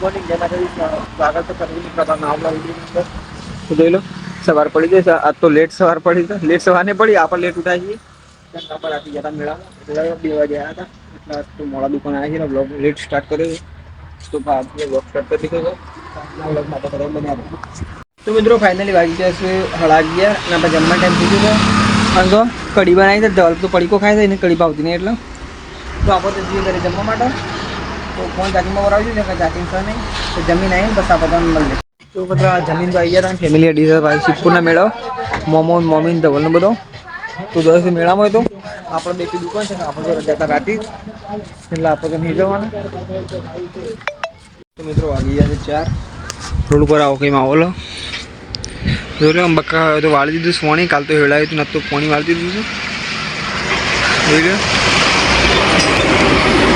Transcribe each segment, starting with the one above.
તો સવાર પડી જાય આજ તો લેટ સવાર પડી છે. લેટ સવાર ને પડી આપણે લેટ ઉઠાય છીએ આપણે રાતે જતા મેળા બે વાગે આવ્યા હતા. એટલે તો મોડા દુકાન આવ્યા છે બ્લોગ લેટ સ્ટાર્ટ કર્યો તો આજે બ્લોગ સ્ટાર્ટ કરી દીધો છે. આજના બ્લોગ માટે બધા બન્યા તો મિત્રો ફાઇનલી વાગી ગયા છે સાડા અગિયાર અને આપણે જમવા ટાઈમ થઈ ગયો અને તો કઢી બનાવી છે ડલ તો પડીકો ખાય છે, એને કઢી ભાવતી નહીં એટલે. તો આપણે તો જઈએ જમવા માટે. તો ફોન ચાર્જિંગમાં વરાવજો ને કાંઈ ચાર્જિંગ છે નહીં તો જમીન આવીને બસ આ બધાને મળી તો બધા જમીન તો આવી ગયા ફેમિલી અઢી ભાઈ શિવપુરના મેળો મોમો મોમી ધવલનો બધો. તો દસ મેળામાં હોય તો? આપણે બેટી દુકાન છે આપણે તો રજા હતા રાતી એટલે આપણે તો નહીં જવાના. તો મિત્રો વાગી ગયા છે ચાર. રોડ ઉપર આવો કંઈ માહોલો. જો લે બક્કા હવે તો વાળી દીધું સોણી કાલ તો હેળાયું હતું નતું પોણી વાળી દીધું છે જોઈ લો. તો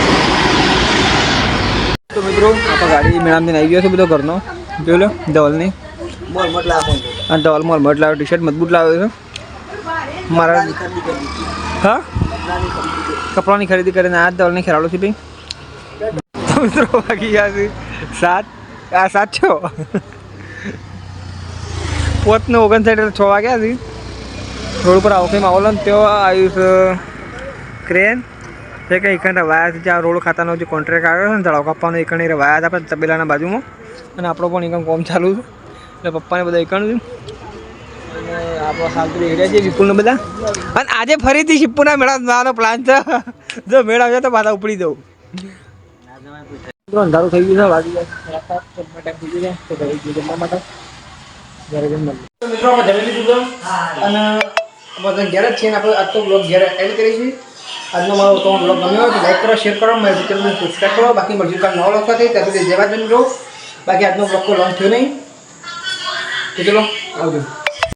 આપણે ગાડી મેળામાંથી આવી ગયો છે બધો ઘરનો. જોઈ લો, ડોલની. હા ધવલ મોલ લાવ્યો ટી શર્ટ મજબૂત લાવ્યો છે. મારા હા? કપડાની ખરીદી કરીને આ જ ડોલની ખેરાડો છે ભાઈ. મિત્રો, વાગી ગયા છે સાત. આ સાત છ? પોતને ઓગણસાઠ છ વાગ્યા છે. રોડ ઉપર આવો કંઈ માહોલ ને તેઓ આવ્યું છે ક્રેન તે કંઈ એકણ વાયા જે આ રોડ ખાતાનો જે કોન્ટ્રાક્ટ આવ્યો છે ને તળાવ કાપવાનો એકણ વાયા રવાયા હતા આપણે તબેલાના બાજુમાં. અને આપણો પણ એકમ કોમ ચાલુ છે. એટલે પપ્પાને બધા એકણ છે. અને આપણો સાલતું એરિયા છે વિપુલને બધા. અને આજે ફરીથી શિપુના મેળા જવાનો પ્લાન છે. જો મેળા આવશે તો પાછા ઉપડી દઉં. અંધારું થઈ ગયું છે વાગી ગયા સાડા સાત જમવા ટાઈમ થઈ ગયો છે. તો ઘરે જમવા માટે. ઘરે જમવા. મિત્રો આપણે જમી લીધું અને બધા ઘેર જ છીએ આપણે આજ તો બ્લોગ ઘેર એન્ડ કરીશું. આજનો મારો તો બ્લોગ ગમ્યો હોય તો લાઈક કરો શેર કરો, મારી ચેનલને સબસ્ક્રાઈબ કરો. બાકી મારી કાલ નવો લોકો થઈ ત્યાં સુધી જેવા માતાજી રહો બાકી આજનો બ્લોગ કોઈ લોન્ચ થયો નહીં. તો ચલો, આવજો.